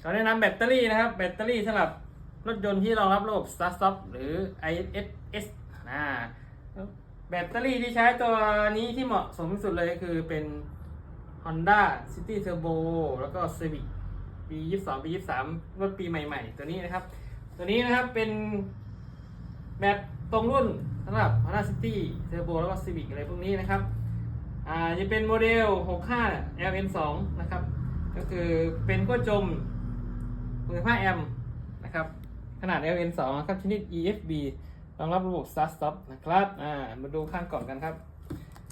เขาแนะนำแบตเตอรี่นะครับ แบตเตอรี่สำหรับรถยนต์ที่รองรับระบบ Start Stop หรือ ISS นะแบตเตอรี่ที่ใช้ตัวนี้ที่เหมาะสมที่สุดเลยก็คือเป็น Honda City Turbo แล้วก็ Civic ปี 22 ปี 23 รถปีใหม่ ๆ ตัวนี้นะครับ ตัวนี้นะครับเป็นแบบตรงรุ่นสำหรับ Honda City Turbo แล้วก็ Civic อะไรพวกนี้นะครับ อ่าจะเป็นโมเดล 65 LN2 นะครับ ก็คือเป็นกั้วจม 15แอมป์นะครับ ขนาด LN2 นะครับชนิด EFB รองรับระบบ Start Stop นะครับอ่ามาดูข้างกล่องกันครับ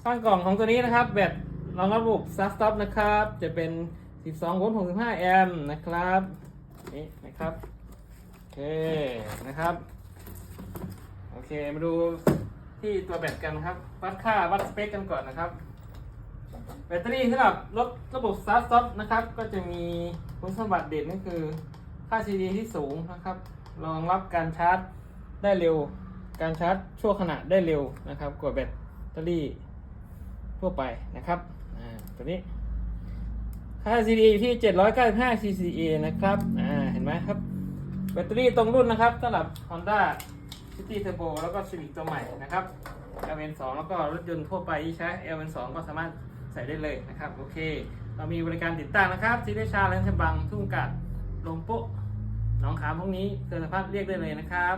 ข้างกล่องของตัวนี้นะครับ แบตรองรับระบบ Start Stop นะครับ จะเป็น 12โวลต์65แอมป์นะครับนี่นะครับโอเคนะครับโอเคมาดูที่ตัวแบตกันนะครับ วัดค่าวัดสเปคกันก่อนนะครับ แบตเตอรี่สำหรับรถระบบ Start Stop นะครับ ก็จะมีคุณสมบัติเด่นก็คือ ค่า CD ที่สูงนะครับรองรับการชาร์จได้เร็ว การชาร์จชั่วขณะได้เร็วนะครับกว่าแบตเตอรี่ทั่วไปนะครับอ่าตัวนี้ค่า CD อยู่ที่ 795 cca นะครับอ่าเห็นไหมครับ แบตเตอรี่ตรงรุ่นนะครับสำหรับ Honda City Turbo แล้วก็ Civic ตัวใหม่นะครับ LN2 แล้วก็รถยนต์ทั่วไปที่ใช้ LN2 ก็สามารถใส่ได้เลยนะครับ โอเค เรามีบริการติดตั้งนะครับซีเดชาแลนด์ฉบังทุ่งกัด ลงโป๊ะหนองขามพวกนี้เกิดสภาพเรียกได้เลยนะครับ